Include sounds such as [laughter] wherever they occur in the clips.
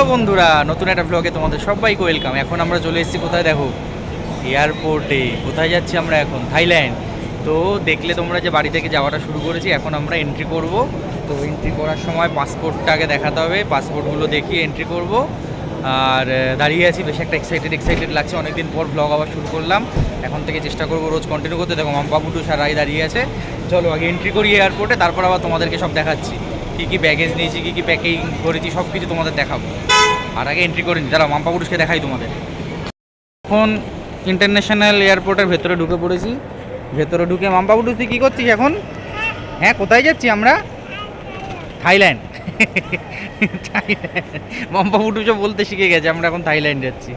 Hello বন্ধুরা, নতুন একটা ব্লগে তোমাদের সবাইকে ওয়েলকাম এখন আমরা চলে এসেছি কোথায় দেখো? এয়ারপোর্টে কোথায় যাচ্ছি আমরা এখন? থাইল্যান্ড। তো দেখলে তোমরা যে বাড়ি থেকে যাওয়াটা শুরু করেছি, এখন আমরা এন্ট্রি করব। তো এন্ট্রি করার সময় পাসপোর্টটা আগে দেখাতে হবে। পাসপোর্টগুলো দেখিয়ে এন্ট্রি করব। আর দাঁড়িয়ে আছি। বেশ একটা এক্সাইটেড এক্সাইটেড লাগছে। অনেকদিন পর ব্লগ আবার শুরু করলাম। এখন থেকে চেষ্টা করব রোজ কন্টিনিউ করতে। দেখো, মাম্পা বুটু সারাই দাঁড়িয়ে আছে। চলো আগে এন্ট্রি করি এয়ারপোর্টে তারপর আবার তোমাদেরকে সব দেখাচ্ছি। কী কী ব্যাগেজ নিয়েছি, কী কী প্যাকিং করেছি সব কিছু তোমাদের দেখাবো। আর আগে এন্ট্রি করে নি দাঁড়াও, মাম্পা পুরুষকে দেখাই তোমাদের। এখন ইন্টারন্যাশনাল এয়ারপোর্টের ভেতরে ঢুকে পড়েছি। ভেতরে ঢুকে মাম্পা পুরুষ তুই কী করছিস এখন? হ্যাঁ কোথায় যাচ্ছি আমরা? থাইল্যান্ড। থাইল্যান্ড। মাম্পা পুটুসও বলতে শিখে গেছে, আমরা এখন থাইল্যান্ড যাচ্ছি।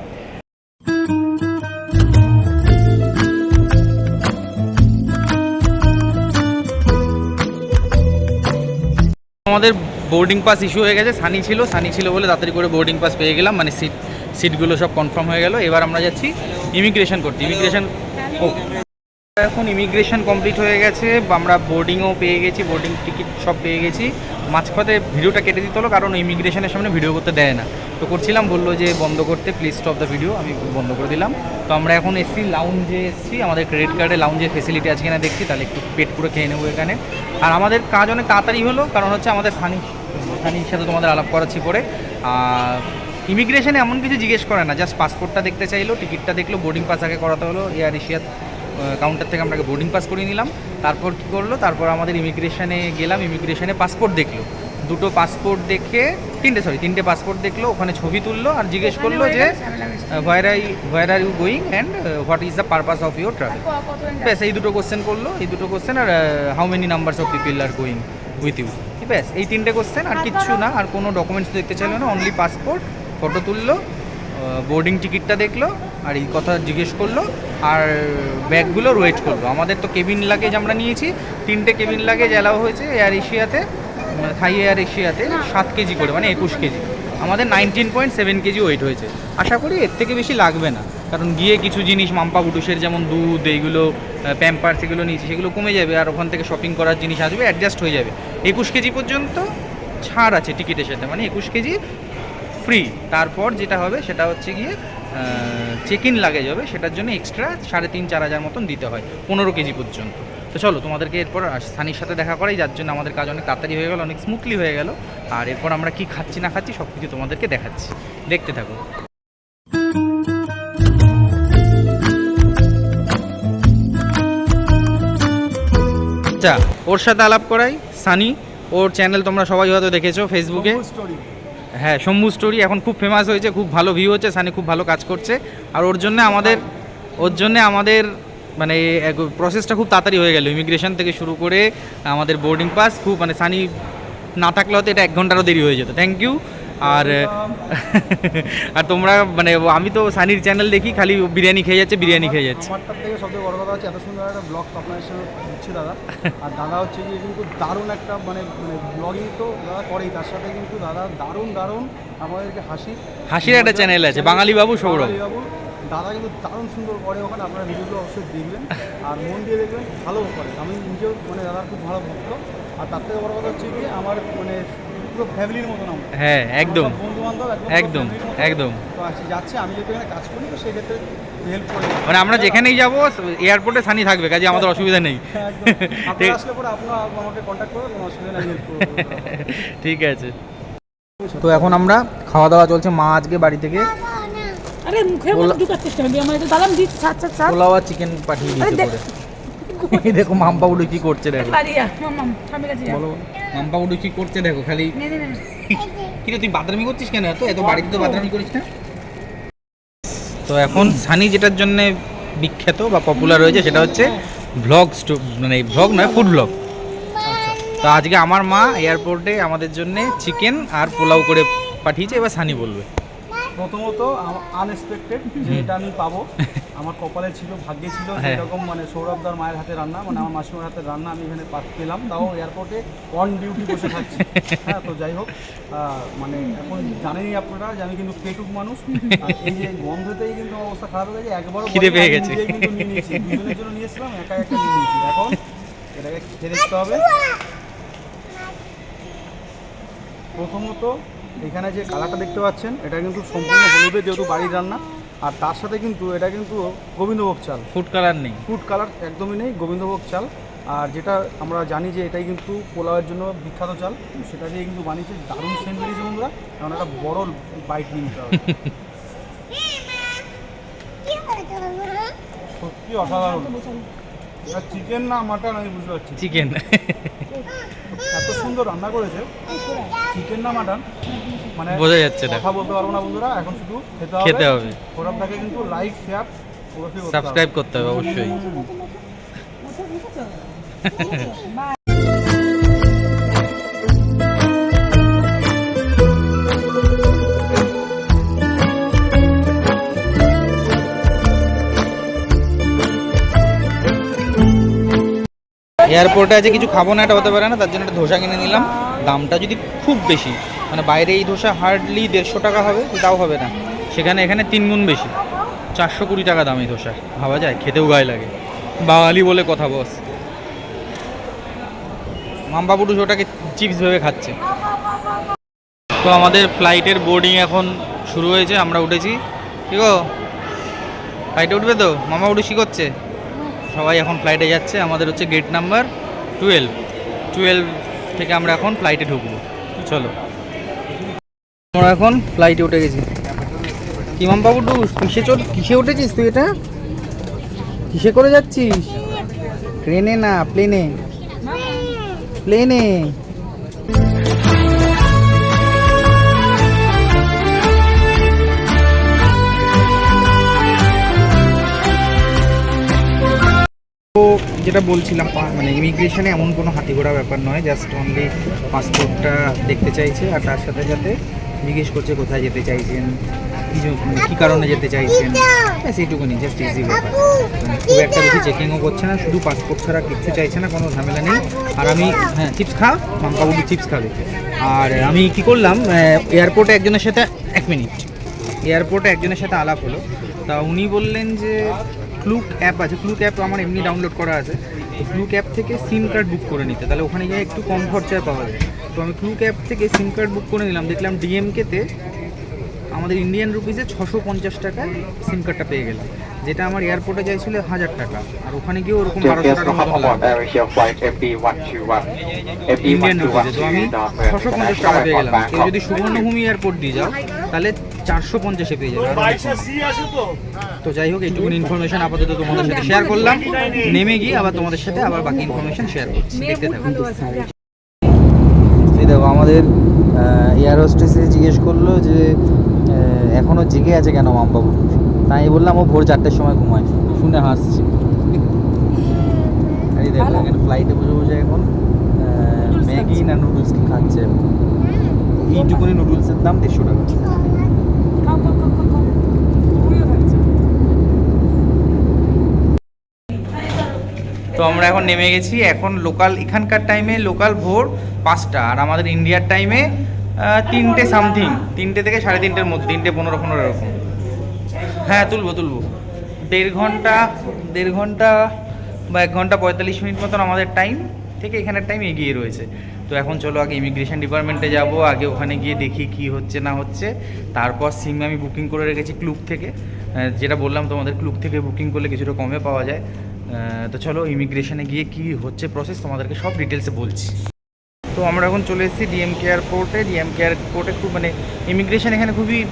আমাদের বোর্ডিং পাস ইস্যু হয়ে গেছে সানি ছিল সানি ছিল বলে তাড়াতাড়ি করে বোর্ডিং পাস পেয়ে গেলাম মানে সিট সিটগুলো সব কনফার্ম হয়ে গেল। এবার আমরা যাচ্ছি ইমিগ্রেশন করতে। ইমিগ্রেশন ও এখন ইমিগ্রেশন কমপ্লিট হয়ে গেছে, আমরা বোর্ডিংও পেয়ে গেছি বোর্ডিং টিকিট সব পেয়ে গেছি। মাঝপথে ভিডিওটা কেটে দিতে হলো, কারণ ইমিগ্রেশনের সামনে ভিডিও করতে দেয় না। তো করছিলাম, বলল যে বন্ধ করতে প্লিজ স্টপ দ্য ভিডিও আমি বন্ধ করে দিলাম। তো আমরা এখন এসছি লাউঞ্জে এসছি, আমাদের ক্রেডিট কার্ডে লাউঞ্জের ফেসিলিটি আছে কিনা দেখছি, তাহলে একটু পেট পুরো খেয়ে নেব এখানে। আর আমাদের কাজ অনেক তাড়াতাড়ি হলো, কারণ হচ্ছে আমাদের সানি সানির সাথে তোমাদের আলাপ করাচ্ছি পরে। আর ইমিগ্রেশনে এমন কিছু জিজ্ঞেস করে না জাস্ট পাসপোর্টটা দেখতে চাইলো টিকিটটা দেখল বোর্ডিং পাস আগে করাতে হলো এয়ার এশিয়ার কাউন্টার থেকে আমরা বোর্ডিং পাস করিয়ে নিলাম। তারপর কি করল? তারপর আমাদের ইমিগ্রেশনে গেলাম ইমিগ্রেশনে পাসপোর্ট দেখল। দুটো পাসপোর্ট দেখে তিনটে সরি তিনটে পাসপোর্ট দেখল ওখানে ছবি তুললো আর জিজ্ঞেস করল যে where I where are you going and what is the purpose of your travel ব্যাস এই দুটো কোশ্চেন করল এই দুটো question R how many numbers of people are going with you ব্যাস এই তিনটে কোশ্চেন আর কিচ্ছু না আর কোনো ডকুমেন্টস দেখতে চাইলো না অনলি পাসপোর্ট ফটো তুললো বোর্ডিং টিকিটটা দেখল আর এই কথা জিজ্ঞেস করল আর ব্যাগগুলো ওয়েট করল। আমাদের তো কেবিন লাগেজ আমরা নিয়েছি তিনটে কেবিন লাগেজ অ্যালাউ হয়েছে এয়ার এশিয়াতে থাই এয়ার এশিয়াতে সাত কেজি করে মানে একুশ কেজি। আমাদের nineteen point seven KG weight হয়েছে। আশা করি এর থেকে বেশি লাগবে না কারণ গিয়ে কিছু জিনিস মাম্পা বুটুসের যেমন দুধ এইগুলো প্যাম্পার্স এগুলো নিয়েছি সেগুলো কমে যাবে আর ওখান থেকে শপিং করার জিনিস আসবে অ্যাডজাস্ট হয়ে যাবে। একুশ কেজি পর্যন্ত ছাড় আছে টিকিটের সাথে মানে একুশ কেজি ফ্রি তারপর যেটা হবে সেটা হচ্ছে গিয়ে চেক ইন লাগেজ হবে, সেটার জন্য এক্সট্রা সাড়ে তিন, চার হাজার মতন দিতে হয়, পনেরো কেজি পর্যন্ত। তো চলো, তোমাদেরকে এরপর সানির সাথে দেখা করাই, যার জন্য আমাদের কাজ অনেক তাড়াতাড়ি হয়ে গেল, অনেক স্মুথলি হয়ে গেল। আর এরপর আমরা কি খাচ্ছি, না খাচ্ছি সব কিছু তোমাদেরকে দেখাচ্ছি। দেখতে থাকো। আচ্ছা ওর সাথে আলাপ করাই, সানি, ওর চ্যানেল তোমরা সবাই হয়তো দেখেছ ফেসবুকে হ্যাঁ শম্ভু স্টোরি এখন খুব ফেমাস হয়েছে, খুব ভালো ভিউ হচ্ছে, সানি খুব ভালো কাজ করছে। আর ওর জন্য আমাদের, ওর জন্য আমাদের মানে প্রসেসটা খুব তাড়াতাড়ি হয়ে গেল। ইমিগ্রেশন থেকে শুরু করে আমাদের বোর্ডিং পাস খুব মানে সানি না থাকলে হয়তো এটা এক ঘন্টারও দেরি হয়ে যেত। থ্যাংক ইউ আর [laughs] আর তোমরা মানে আমি তো সানির চ্যানেল দেখি খালি বিরিয়ানি খেয়ে যাচ্ছে বিরিয়ানি খেয়ে যাচ্ছে। আমারটার থেকে সবথেকে বড় কথা হচ্ছে এত সুন্দর একটা ব্লগ আপনাদের সঙ্গে দিচ্ছে দাদা। আর দাদা হচ্ছে গিয়ে কিন্তু দারুণ একটা মানে মানে ব্লগিং তো দাদা করেই তার সাথে কিন্তু দাদা দারুণ দারুণ আমাদেরকে হাসি। হাসির একটা চ্যানেল আছে বাঙালি বাবু সৌরভ। বাবু। দাদা কিন্তু দারুণ সুন্দর করে ওখানে আপনারা ভিডিওগুলো অবশ্যই দেখবেন আর মন দিয়ে দেখবেন ভালো করে। আমি নিজেও মানে দাদার খুব ভালো ভক্ত। আর তার থেকে বড় কথা হচ্ছে কি আমার মানে পুরো ফ্যামিলির মতন আমার। হ্যাঁ একদম। বন্ধু বান্ধব একদম একদম। তো যাচ্ছে আমি যেহেতু এখানে কাজ করি তো হেল্প করে মানে আমরা যেখানেই যাব এয়ারপোর্টে সানি থাকবে কাজে আমাদের অসুবিধা নেই। হ্যাঁ, আপনারা আসলে পরে আপনারা আমাকে কন্ট্যাক্ট করবেন কোনো অসুবিধা নেই ঠিক আছে। তো এখন আমরা খাওয়া দাওয়া চলছে মা আজকে বাড়ি থেকে আরে মুখে চেষ্টা করবি আমার একটু দালাম দিচ্ছি ছাড় ছাড় পোলাও আর চিকেন পাঠিয়ে দিয়েছে এই দেখো মাম্পা উডু কি করছে দেখো। বলো মাম্পা উডু কি করছে দেখো খালি নে নে নে কি রে তুই বাদরামি করছিস কেন এত? এত বাড়িতে তো বাদরামি করিস না? তো এখন সানি যেটার জন্য বিখ্যাত বা পপুলার হয়েছে সেটা হচ্ছে ভ্লগ মানে ভ্লগ নয় ফুড ভ্লগ তো আজকে আমার মা এয়ারপোর্টে আমাদের জন্য চিকেন আর পোলাও করে পাঠিয়েছে এবার সানি বলবে। প্রথমত আনএক্সপেক্টেড যে এটা আমি পাবো। আমার কপালে ছিল ভাগ্যে ছিল হ্যাঁ। এরকম মানে সৌরভদার মায়ের হাতে রান্না মানে আমার মাসিমার হাতে রান্না আমি এখানে পেলাম তাও এয়ারপোর্টে অন ডিউটি বসে থাকছি। [laughs] হ্যাঁ তো যাই হোক মানে এখন জানেনই আপনারা যে আমি কিন্তু পেটুক মানুষ এই যে গন্ধতেই কিন্তু আমার অবস্থা খারাপ হয়ে গেছে একবারও খিদে পেয়ে গেছে। কিন্তু নিয়ে নিয়েছি। দুজনের জন্য নিয়েছিলাম একা একা নিয়ে নিয়েছি। এখন এটাকে খেয়ে দেখতে হবে। প্রথমত এখানে যে কালারটা দেখতে পাচ্ছেন এটা কিন্তু সম্পূর্ণ হলুদে যেহেতু বাড়ির রান্না আর তার সাথে কিন্তু এটা কিন্তু গোবিন্দভোগ চাল। ফুড কালার নেই। ফুড কালার একদমই নেই গোবিন্দভোগ চাল। আর যেটা আমরা জানি যে এটাই কিন্তু পোলাওয়ের জন্য বিখ্যাত চাল সেটা দিয়ে কিন্তু বানিয়েছে দারুণ সেন্ট বেরিয়েছে বন্ধুরা কারণ একটা বড় বাইট নিয়ে নিতে হবে। সত্যি অসাধারণ। চিকেন না মাটন আমি বুঝতে পারছি। চিকেন সুন্দর রান্না করেছে। চিকেন না মাটন মানে বোঝা যাচ্ছে না। কথা বলতে পারব না বন্ধুরা এখন শুধু খেতে হবে। খেতে হবে। প্রোগ্রামটাকে কিন্তু লাইক শেয়ার সাবস্ক্রাইব করতে হবে অবশ্যই। [laughs] [laughs] এয়ারপোর্টে আছে, কিছু খাব না, এটা হতে পারে না, তার জন্য একটা ধোসা কিনে নিলাম। দামটা যদি খুব বেশি মানে বাইরে এই ধোসা হার্ডলি দেড়শো টাকা হবে তাও হবে না। সেখানে এখানে তিন গুণ বেশি, চারশো কুড়ি টাকা দাম এই ধোসা। ভাবা যায়, খেতেও গায়ে লাগে। বাঙালি বলে কথা বস মামবাবুটু ওটাকে চিপস ভেবে খাচ্ছে। তো আমাদের ফ্লাইটের বোর্ডিং এখন শুরু হয়েছে, আমরা উঠেছি। ঠিক ফ্লাইটে উঠবে তো? মামা উঠে সবাই এখন ফ্লাইটে যাচ্ছে। আমাদের হচ্ছে গেট নাম্বার টুয়েলভ টুয়েলভ থেকে আমরা এখন ফ্লাইটে ঢুকবো। চলো। আমরা এখন ফ্লাইটে উঠে গেছি। কিমাম বাবু টু কিসে চল কিসে উঠেছিস তুই এটা? কিসে করে যাচ্ছিস? ট্রেনে না প্লেনে প্লেনে যেটা বলছিলাম মানে ইমিগ্রেশনে এমন কোনো হাতি ঘোড়া ব্যাপার নয় জাস্ট অনলি পাসপোর্টটা দেখতে চাইছে আর তার সাথে সাথে জিজ্ঞেস করছে কোথায় যেতে চাইছেন কী মানে কারণে যেতে চাইছেন। ব্যাস এইটুকুনি জাস্ট ইজি ব্যাপার। মানে খুব একটা বেশি চেকিংও করছে না শুধু পাসপোর্ট ছাড়া কিচ্ছু চাইছে না কোনো ঝামেলা নেই। আর আমি হ্যাঁ চিপস খা মামকাবুবু চিপস খাবে। আর আমি কি করলাম এয়ারপোর্টে একজনের সাথে এক মিনিট এয়ারপোর্টে একজনের সাথে আলাপ হলো। তা উনি বললেন যে ক্লুক অ্যাপ আছে। ক্লুক অ্যাপ আমার এমনি ডাউনলোড করা আছে। তো ক্লুক অ্যাপ থেকে সিম কার্ড বুক করে নিতে। তাহলে ওখানে গিয়ে একটু কম খরচায় পাওয়া যায়। তো আমি ক্লুক অ্যাপ থেকে সিম কার্ড বুক করে নিলাম। দেখলাম ডিএমকেতে আমাদের ইন্ডিয়ান রুপিসে ছশো পঞ্চাশ টাকায় সিম কার্ডটা পেয়ে গেলাম। যেটা আমার এয়ারপোর্টে চাইছিল হাজার টাকা। আর ওখানে গিয়ে ওরকম বারোশো টাকা মতো welcome লাগবে aboard Air Asia Flight FB121. Indian রুপিসে তো আমি ছশো পঞ্চাশ টাকা পেয়ে গেলাম। কেউ যদি সুবর্ণভূমি এয়ারপোর্ট দিয়ে যাও তাহলে চারশো পঞ্চাশে পেয়ে যাবে। তো যাই হোক এইটুকু ইনফরমেশন আপাতত তোমাদের সাথে শেয়ার করলাম। নেমে গিয়ে আবার তোমাদের সাথে আবার বাকি ইনফরমেশন শেয়ার করছি। দেখতে থাকো এই দেখো আমাদের এয়ার হোস্টেসে জিজ্ঞেস করল যে আহ, এখনও জেগে আছে কেন মামবাবু? তাই বললাম ও ভোর চারটের সময় ঘুমায়। শুনে হাসছি। এই দেখো এখানে ফ্লাইটে বসে বসে এখন ম্যাগি না নুডলস খাচ্ছে। এইটুকুনি নুডলসের দাম দেড়শো টাকা। আমরা এখন নেমে গেছি। এখন লোকাল এখানকার টাইমে লোকাল ভোর পাঁচটা আর আমাদের ইন্ডিয়ার টাইমে তিনটে সামথিং তিনটে থেকে সাড়ে তিনটের মধ্যে, তিনটে পনেরো পনেরো এরকম। হ্যাঁ তুলবো তুলবো। দেড় ঘণ্টা দেড় ঘণ্টা বা এক ঘণ্টা পঁয়তাল্লিশ মিনিট মতন আমাদের টাইম থেকে এখানের টাইম এগিয়ে রয়েছে। তো এখন চলো আগে ইমিগ্রেশন ডিপার্টমেন্টে যাব, আগে ওখানে গিয়ে দেখি কি হচ্ছে, না হচ্ছে। তারপর সিম আমি বুকিং করে রেখেছি ক্লুক থেকে। যেটা বললাম তোমাদের ক্লুক থেকে বুকিং করলে কিছুটা কমে পাওয়া যায়। তো চলো ইমিগ্রেশনে গিয়ে কি হচ্ছে প্রসেস তোমাদেরকে সব ডিটেলসে বলছি। তো আমরা এখন চলে এসেছি ডিএম ডিএমকে এয়ারপোর্টে ডিএমকে এয়ারপোর্টে খুব মানে ইমিগ্রেশন এখানে খুবই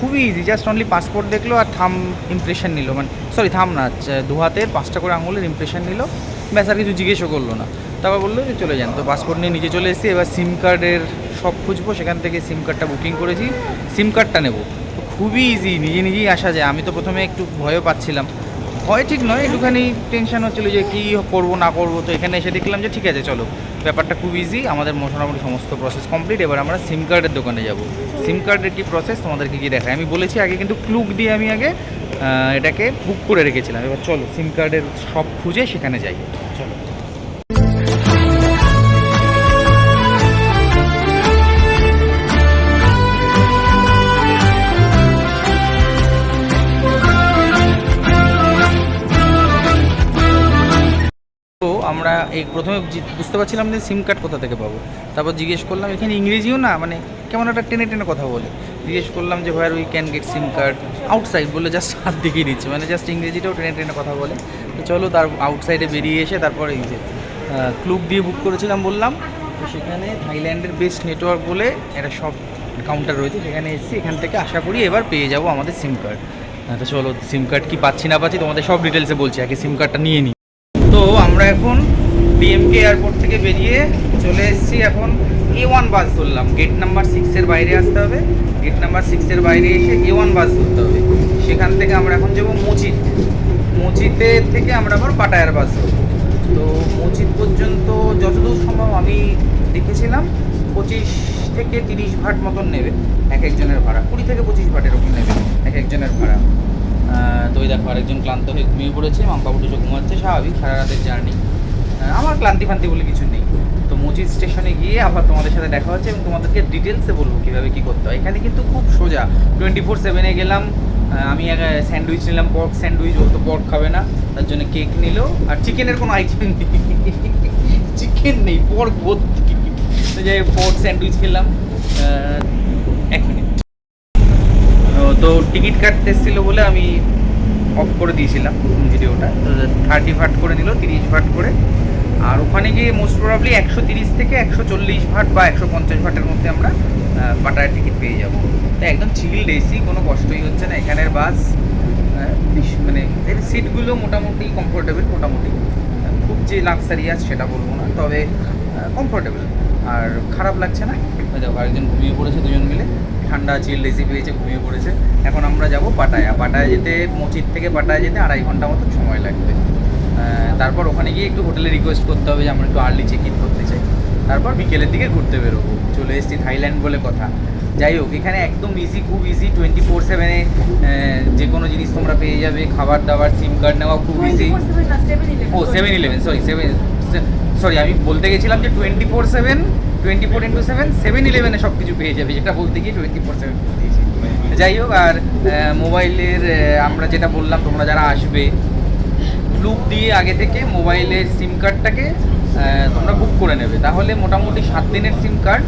খুবই ইজি জাস্ট অনলি পাসপোর্ট দেখল আর থাম ইমপ্রেশন নিল। মানে সরি থাম না চ- দু হাতের, পাঁচটা করে আঙুলের ইমপ্রেশন নিল। ব্যাস, আর কিছু জিজ্ঞেসও করল না। তারপর বলল যে চলে যান। তো পাসপোর্ট নিয়ে নিচে চলে এসেছি। এবার সিম কার্ডের সব খুঁজবো। সেখান থেকে সিম কার্ডটা বুকিং করেছি। সিম কার্ডটা নেব। তো খুবই ইজি নিজে নিজেই আসা যায়। আমি তো প্রথমে একটু ভয়ও পাচ্ছিলাম। ভয় ঠিক নয়, একটুখানি টেনশন হচ্ছিল যে কী করব, না করব, তো এখানে এসে দেখলাম যে ঠিক আছে, চলো। ব্যাপারটা খুব ইজি আমাদের মোটামুটি সমস্ত প্রসেস কমপ্লিট এবার আমরা সিম কার্ডের দোকানে যাব। সিম কার্ডের কি প্রসেস তোমাদেরকে গিয়ে দেখায় আমি বলেছি আগে কিন্তু ক্লুক দিয়ে আমি আগে এটাকে বুক করে রেখেছিলাম। এবার চলো সিম কার্ডের সব খুঁজে সেখানে যাই। চলো। এই প্রথমে বুঝতে পারছিলাম যে সিম কার্ড কোথা থেকে পাবো। তারপর জিজ্ঞেস করলাম, এখানে ইংরেজিও না মানে কেমন একটা টেনে টেনে কথা বলে। জিজ্ঞেস করলাম যে ভাইয়ার we can get SIM card outside বলে জাস্ট হাত দেখিয়ে দিচ্ছে। মানে জাস্ট ইংরেজিটাও টেনে টেনে কথা বলে। তো চলো তার আউটসাইডে বেরিয়ে এসে তারপরে এই যে ক্লুব দিয়ে বুক করেছিলাম বললাম। তো সেখানে থাইল্যান্ডের বেস্ট নেটওয়ার্ক বলে একটা সব কাউন্টার রয়েছে। সেখানে এসেছি, এখান থেকে আশা করি এবার পেয়ে যাব আমাদের সিম কার্ড তো চলো সিম কার্ড কি পাচ্ছি না পাচ্ছি তোমাদের সব ডিটেলসে বলছি। আগে সিম কার্ডটা নিয়ে নিই। তো আমরা এখন ডিএমকে এয়ারপোর্ট থেকে বেরিয়ে চলে এসেছি এখন এ ওয়ান বাস ধরলাম। গেট নাম্বার সিক্সের বাইরে আসতে হবে। গেট নাম্বার সিক্সের বাইরে এসে এ ওয়ান বাস ধরতে হবে। সেখান থেকে আমরা এখন যাব মচিত মচিতে থেকে আমরা আবার পাটায়ার বাস ধরবো। তো মচিত পর্যন্ত যতদূর সম্ভব আমি দেখেছিলাম, পঁচিশ থেকে তিরিশ ভাট মতন নেবে এক একজনের ভাড়া। কুড়ি থেকে পঁচিশ ভাট এরকম নেবে এক একজনের ভাড়া। তো দেখো আরেকজন ক্লান্ত হয়ে ঘুমিয়ে পড়েছে মাম্পা দুটো ঘুমাচ্ছে, স্বাভাবিক, সারা রাতের জার্নি আমার ক্লান্তি ফান্তি বলে কিছু নেই। তো মজিদ স্টেশনে গিয়ে আবার তোমাদের সাথে দেখা হচ্ছে এবং তোমাদেরকে ডিটেলসে বলব কীভাবে কী করতে হয়। এখানে কিন্তু খুব সোজা। টোয়েন্টি ফোর সেভেনে গেলাম আমি স্যান্ডউইচ নিলাম পর্ক স্যান্ডউইচ ও তো পর্ক খাবে না তার জন্য কেক নিল। আর চিকেনের কোনো আইটেম নেই। [laughs] চিকেন নেই পর্ক ভর্তি। যাই পর্ক স্যান্ডউইচ খেলাম। এক মিনিট তো টিকিট কাটতে এসেছিল বলে আমি অফ করে দিয়েছিলাম ভিডিওটা তো থার্টি ভাট করে দিল তিরিশ ভাট করে। আর ওখানে গিয়ে মোস্ট প্রবাবলি একশো তিরিশ থেকে একশো চল্লিশ ভাট বা একশো পঞ্চাশ ভাটের মধ্যে আমরা আহ, টিকিট পেয়ে যাব। তো একদম চিল এসি কোনো কষ্টই হচ্ছে না। এখানের বাস মানে এর সিটগুলো মোটামুটি কমফোর্টেবল মোটামুটি। খুব যে লাক্সারিয়াস সেটা বলব না তবে কমফোর্টেবল আর খারাপ লাগছে না? দেখো আরেকজন ঘুমিয়ে পড়েছে দুজন মিলে। ঠান্ডা চিল এসি পেয়েছে ঘুমিয়ে পড়েছে। এখন আমরা যাব পাটায়া। পাটায়া যেতে মচির থেকে পাটায়া যেতে আড়াই ঘণ্টা মতো সময় লাগবে। তারপর ওখানে গিয়ে একটু হোটেলে রিকোয়েস্ট করতে হবে যে আমরা একটু আর্লি চেক ইন করতে চাই। তারপর বিকেলের দিকে ঘুরতে বেরোবো। চলে এসেছি থাইল্যান্ড বলে কথা। যাই হোক এখানে একদম ইজি খুব ইজি টোয়েন্টি ফোর সেভেনে যে কোনো জিনিস তোমরা পেয়ে যাবে। খাবার দাবার সিম কার্ড নেওয়া খুব ইজি ও seven eleven sorry seven sorry আমি বলতে গেছিলাম যে twenty four seven twenty four into seven seven ইলেভেনে সব কিছু পেয়ে যাবে। যেটা বলতে গিয়ে টোয়েন্টি ফোর সেভেন যাই হোক আর মোবাইলের আমরা যেটা বললাম তোমরা যারা আসবে লুক দিয়ে আগে থেকে মোবাইলের সিম কার্ডটাকে তোমরা বুক করে নেবে। তাহলে মোটামুটি সাত দিনের সিম কার্ড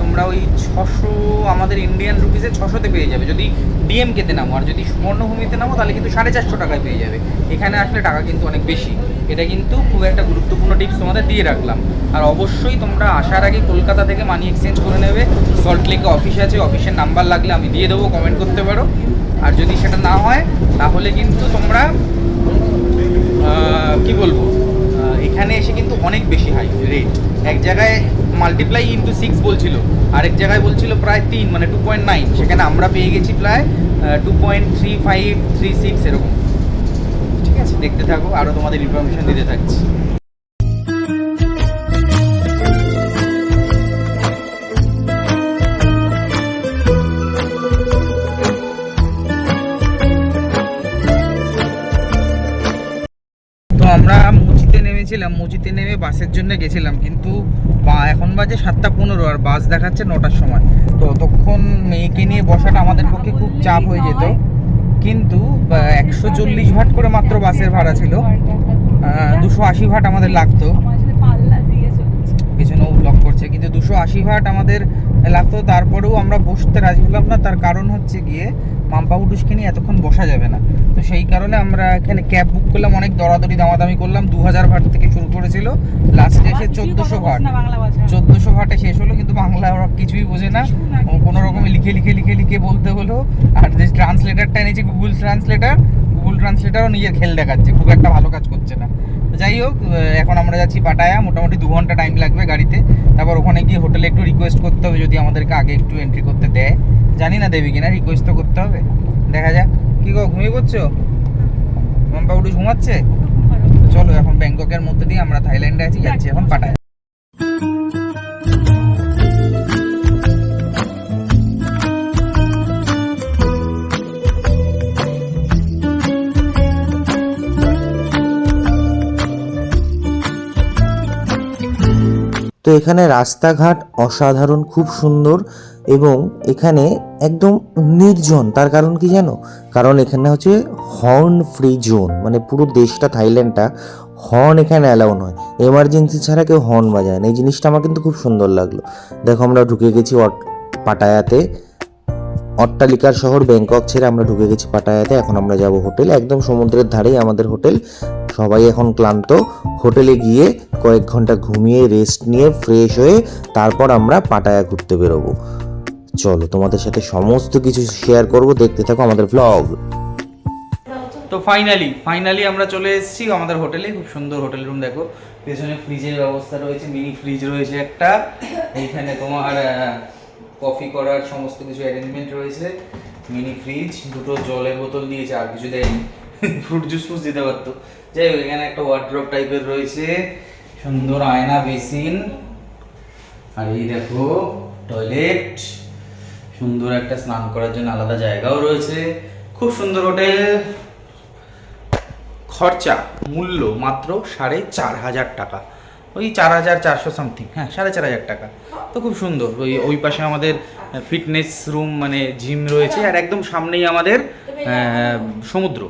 তোমরা ওই ছশো, আমাদের ইন্ডিয়ান রুপিসে ছশোতে পেয়ে যাবে। যদি ডিএমকেতে নামো, আর যদি সুবর্ণভূমিতে নামো, তাহলে কিন্তু সাড়ে চারশো টাকায় পেয়ে যাবে। এখানে আসলে টাকা কিন্তু অনেক বেশি। এটা কিন্তু খুব একটা গুরুত্বপূর্ণ টিপস তোমাদের দিয়ে রাখলাম। আর অবশ্যই তোমরা আসার আগে কলকাতা থেকে মানি এক্সচেঞ্জ করে নেবে। সল্ট লেকে অফিস আছে অফিসের নাম্বার লাগলে আমি দিয়ে দেবো কমেন্ট করতে পারো। আর যদি সেটা না হয়, তাহলে কিন্তু তোমরা কি বলব? এখানে এসে কিন্তু অনেক বেশি হাই রেট এক জায়গায় মাল্টিপ্লাই ইন্টু সিক্স বলছিল, আরেক জায়গায় বলছিল প্রায় তিন মানে টু পয়েন্ট নাইন সেখানে আমরা পেয়ে গেছি প্রায় two point three five three six এরকম। ঠিক আছে? দেখতে থাকো আরও তোমাদের ইনফরমেশন দিতে থাকছি। নেমেছিলাম মুচিতে নেমে বাসের জন্য গেছিলাম, কিন্তু বা- এখন বাজে সাতটা পনেরো আর বাস দেখাচ্ছে নটার সময়। তো ততক্ষণ মেয়েকে নিয়ে বসাটা আমাদের পক্ষে খুব চাপ হয়ে যেত। কিন্তু একশো চল্লিশ ভাট করে মাত্র বাসের ভাড়া ছিল। দুশো আশি ভাট আমাদের লাগতো। পেছনেও ব্লক করছে, কিন্তু দুশো আশি ভাট আমাদের লাগতো। তারপরেও আমরা বসতে রাজি হলাম না। তার কারণ হচ্ছে গিয়ে মাম্পা উটুসকে নিয়ে এতক্ষণ বসা যাবে না। তো সেই কারণে আমরা এখানে ক্যাব বুক করলাম অনেক দরাদরি দামাদামি করলাম দু হাজার ভাট থেকে শুরু করেছিল। লাস্টে এসে চোদ্দোশো ভাট। চোদ্দোশো ভাটে শেষ হলো কিন্তু বাংলা ওরা কিছুই বোঝে না। কোনো রকমে লিখে লিখে লিখে লিখে বলতে হলো। আর যে ট্রান্সলেটারটা এনেছে গুগল ট্রান্সলেটার ট্রান্সলেটারও নিজের খেল দেখাচ্ছে খুব একটা ভালো কাজ করছে না। তো যাই হোক এখন আমরা যাচ্ছি পাটায়া মোটামুটি দু ঘণ্টা টাইম লাগবে গাড়িতে। তারপর ওখানে গিয়ে হোটেলে একটু রিকোয়েস্ট করতে হবে যদি আমাদেরকে আগে একটু এন্ট্রি করতে দেয়। জানি না দেবে কিনা রিকোয়েস্ট তো করতে হবে। দেখা যাক। কি গো ঘুমিয়ে পড়ছো? মাম্পা উঠে ঘুমাচ্ছে? চলো এখন ব্যাংককের মধ্যে দিয়ে আমরা থাইল্যান্ডে আছি যাচ্ছি এখন পাটায়া। তো এখানে রাস্তাঘাট অসাধারণ, খুব সুন্দর এবং এখানে একদম নির্জন। তার কারণ কি জানো? কারণ এখানে হচ্ছে হর্ন ফ্রি জোন মানে পুরো দেশটা, থাইল্যান্ডটা হর্ন এখানে অ্যালাউ নয়। এমার্জেন্সি ছাড়া কেউ হর্ন বাজায় না। এই জিনিসটা আমার কিন্তু খুব সুন্দর লাগল। দেখো আমরা ঢুকে গেছি পাটায়াতে। অট্টালিকার শহর ব্যাংকক ছেড়ে আমরা ঢুকে গেছি পাটায়াতে। এখন আমরা যাব হোটেল, একদম সমুদ্রের ধারেই আমাদের হোটেল। সবাই এখন ক্লান্ত। হোটেলে গিয়ে কয়েক ঘণ্টা ঘুমিয়ে রেস্ট নিয়ে ফ্রেশ হয়ে তারপর আমরা পাটায়া ঘুরতে বেরোবো। চলো, তোমাদের সাথে সমস্ত কিছু শেয়ার করব। দেখতে থাকো আমাদের ব্লগ তো ফাইনালি ফাইনালি আমরা চলে এসেছি আমাদের হোটেলে। খুব সুন্দর হোটেল রুম দেখো। পেছনে ফ্রিজের ব্যবস্থা রয়েছে মিনি ফ্রিজ রয়েছে একটা। এইখানে তোমার কফি করার সমস্ত কিছু অ্যারেঞ্জমেন্ট রয়েছে। মিনি ফ্রিজ দুটো জলের বোতল দিয়েছে আর কিছু দেয়নি। ফ্রুট জুস ফুস দিতে পারতো। যাই হোক, এখানে একটা ওয়ার্ড্রপ টাইপের রয়েছে। সুন্দর আয়না, বেসিন। আর এই দেখো টয়লেট সুন্দর একটা স্নান করার জন্য আলাদা জায়গাও রয়েছে। খুব সুন্দর হোটেল খরচা, মূল্য মাত্র সাড়ে চার হাজার টাকা। ওই চার হাজার চারশো সামথিং হ্যাঁ সাড়ে চার হাজার টাকা। তো খুব সুন্দর, ওই ওই পাশে আমাদের ফিটনেস রুম মানে জিম রয়েছে, আর একদম সামনেই আমাদের সমুদ্র।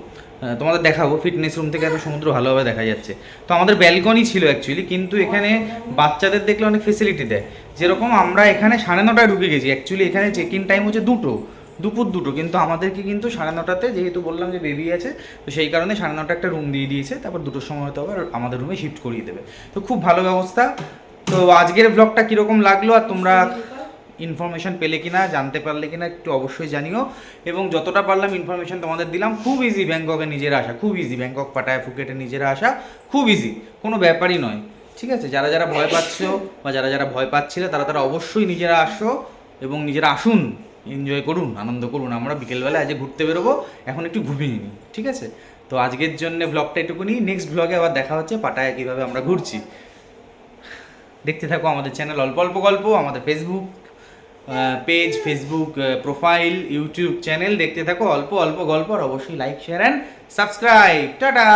তোমাদের দেখাবো ফিটনেস রুম থেকে এত সমুদ্র ভালোভাবে দেখা যাচ্ছে। তো আমাদের ব্যালকনি ছিল অ্যাকচুয়ালি কিন্তু এখানে বাচ্চাদের দেখলে অনেক ফেসিলিটি দেয়। যেরকম আমরা এখানে সাড়ে নটায় ঢুকে গেছি অ্যাকচুয়ালি এখানে চেক ইন টাইম হচ্ছে দুটো। দুপুর দুটো, কিন্তু আমাদেরকে কিন্তু সাড়ে নটাতে যেহেতু বললাম যে বেবি আছে, তো সেই কারণে সাড়ে নটা একটা রুম দিয়ে দিয়েছে, তারপর দুটোর সময় হয়তো আবার আমাদের রুমে শিফট করিয়ে দেবে। তো খুব ভালো ব্যবস্থা। তো আজকের ব্লগটা কীরকম লাগল আর তোমরা ইনফরমেশন পেলে কিনা, জানতে পারলে কিনা একটু অবশ্যই জানিও। এবং যতটা পারলাম ইনফরমেশন তোমাদের দিলাম, খুব ইজি ব্যাংককে নিজেরা আসা, খুব ইজি ব্যাংকক পাটায় ফুকেটে নিজেরা আসা, খুব ইজি কোনো ব্যাপারই নয়। ঠিক আছে? যারা যারা ভয় পাচ্ছ বা যারা যারা ভয় পাচ্ছিলে, তারা তারা অবশ্যই নিজেরা আসো এবং নিজেরা আসুন। এনজয় করুন, আনন্দ করুন। আমরা বিকেলবেলা আজ ঘুরতে বেরোবো, এখন একটু ঘুমিয়ে নিই, ঠিক আছে? তো আজকের জন্য ব্লগটা এটুকুনি। নেক্সট ব্লগে আবার দেখা হচ্ছে, পাটায় কীভাবে আমরা ঘুরছি। দেখতে থাকো আমাদের চ্যানেল অল্প অল্প গল্প, আমাদের Facebook page Facebook profile YouTube channel দেখতে থাকো অল্প অল্প গল্প, আর অবশ্যই like share and subscribe tata!